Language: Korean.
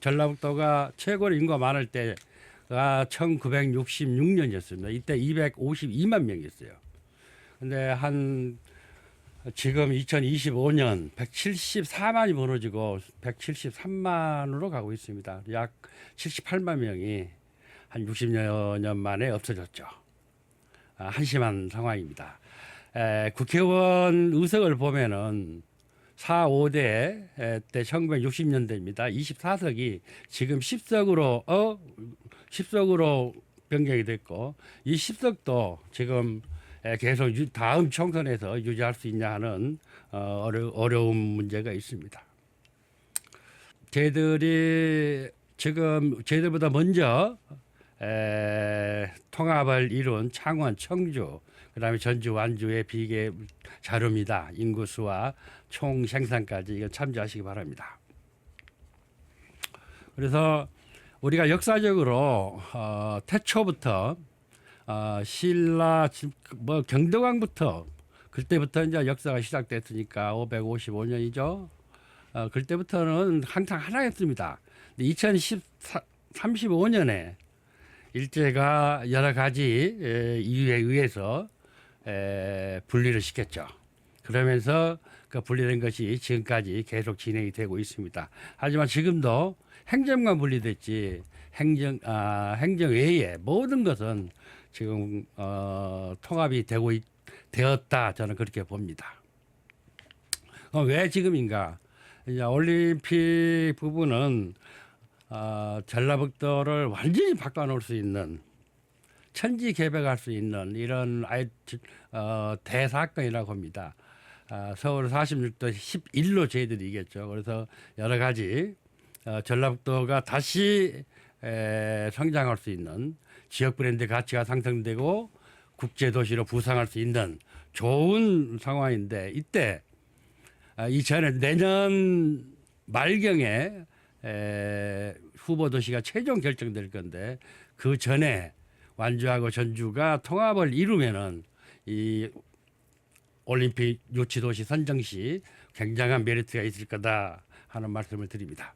전라북도가 최고로 인구가 많을 때가 1966년이었습니다. 이때 252만 명이었어요. 근데 한 지금 2025년 174만이 무너지고 173만으로 가고 있습니다. 약 78만 명이 한 60여 년 만에 없어졌죠. 아, 한심한 상황입니다. 에, 국회의원 의석을 보면은 4, 5대 에, 때 1960년대입니다. 24석이 지금 10석으로 어 10석으로 변경이 됐고 이 10석도 지금 에, 계속 유- 다음 총선에서 유지할 수 있냐 하는 어, 어려, 어려운 문제가 있습니다. 저희들이 지금 저희들보다 먼저 에, 통합을 이룬 창원, 청주, 그다음에 전주, 완주의 비계 자료입니다. 인구수와 총 생산까지 이거 참조하시기 바랍니다. 그래서 우리가 역사적으로 어, 태초부터 어, 신라 지- 뭐 경덕왕부터 그때부터 이제 역사가 시작됐으니까 555년이죠. 어, 그때부터는 항상 하나였습니다. 2035년에 일제가 여러 가지 에, 이유에 의해서 에, 분리를 시켰죠. 그러면서 그 분리된 것이 지금까지 계속 진행이 되고 있습니다. 하지만 지금도 행정만 분리됐지 행정 아, 행정 외에 모든 것은 지금 어, 통합이 되고 있, 되었다 저는 그렇게 봅니다. 어, 왜 지금인가? 올림픽 부분은 어, 전라북도를 완전히 바꿔놓을 수 있는 천지 개벽할 수 있는 이런 아이, 어, 대사건이라고 합니다. 아, 서울 46도 11로 저희들이 이겼죠. 그래서 여러 가지 어, 전라북도가 다시 에, 성장할 수 있는 지역 브랜드 가치가 상승되고 국제 도시로 부상할 수 있는 좋은 상황인데 이때 아, 이전에 내년 말경에 에, 후보 도시가 최종 결정될 건데 그 전에 완주하고 전주가 통합을 이루면은 이 올림픽 유치 도시 선정 시 굉장한 메리트가 있을 거다 하는 말씀을 드립니다.